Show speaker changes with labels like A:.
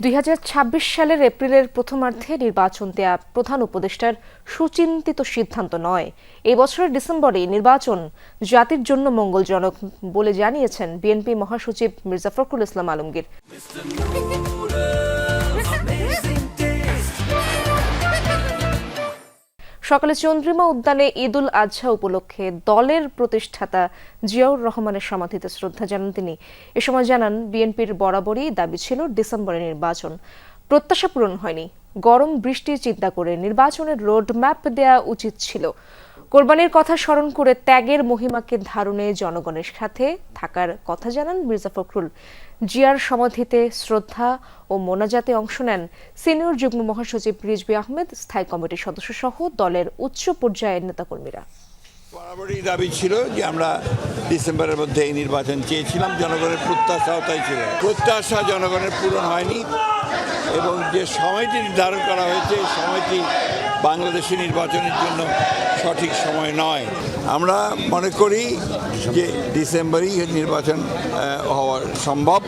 A: দুই হাজার ছাব্বিশ সালের এপ্রিলের প্রথমার্ধে নির্বাচন দেয়া প্রধান উপদেষ্টার সুচিন্তিত সিদ্ধান্ত নয়। এই বছরের ডিসেম্বরে নির্বাচন জাতির জন্য মঙ্গলজনক বলে জানিয়েছেন বিএনপি মহাসচিব মির্জা ফখরুল ইসলাম আলমগীর। সকালে চন্দ্রিমা উদ্যানে ঈদুল আজহা উপলক্ষে দলের প্রতিষ্ঠাতা জিয়াউর রহমানের সমাধিতে শ্রদ্ধা জানান তিনি। এ সময় জানান, বিএনপির বরাবরই দাবি ছিল ডিসেম্বরে নির্বাচন। প্রত্যাশা পূরণ হয়নি। গরম বৃষ্টির চিন্তা করে নির্বাচনের রোডম্যাপ দেয়া উচিত ছিল। কোরবানির কথা স্মরণ করে ত্যাগের মহিমাকে ধারণে জনগণের সাথে থাকার কথা জানান মির্জা ফখরুল। জিয়ার সমাধিতে শ্রদ্ধা ও মোনাজাতে অংশ নেন সিনিয়র যুগ্ম মহাসচিব রিজবি আহমেদ, স্থায়ী কমিটির সদস্য সহ দলের উচ্চ পর্যায়ের নেতাকর্মীরা।
B: বরাবরই দাবি ছিল যে আমরা ডিসেম্বরের মধ্যে এই নির্বাচন চেয়েছিলাম, জনগণের প্রত্যাশাও তাই ছিল। প্রত্যাশা জনগণের পূরণ হয়নি এবং যে সময়টি নির্ধারণ করা হয়েছে সময়টি বাংলাদেশের নির্বাচনের জন্য সঠিক সময় নয়। আমরা মনে করি যে ডিসেম্বরেই নির্বাচন হওয়া সম্ভব।